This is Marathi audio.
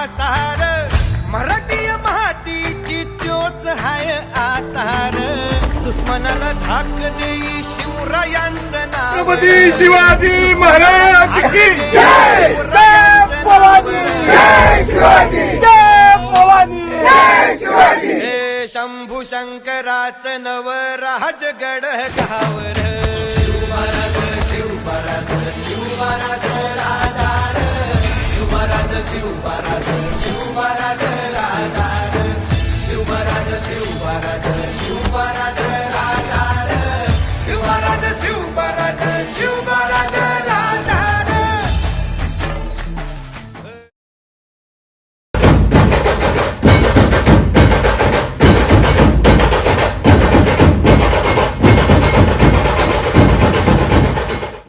आसार. मराठी मातीची त्योच हाय आसार. दुश्मनाला धाक देई शिवरायांचं नाव. शिवाजी महाराज की जय! शिवरायांचं नाव. हे शंभू शंकराच नव राजगड गावर. शिव महाराज शिव महाराज Guaraná.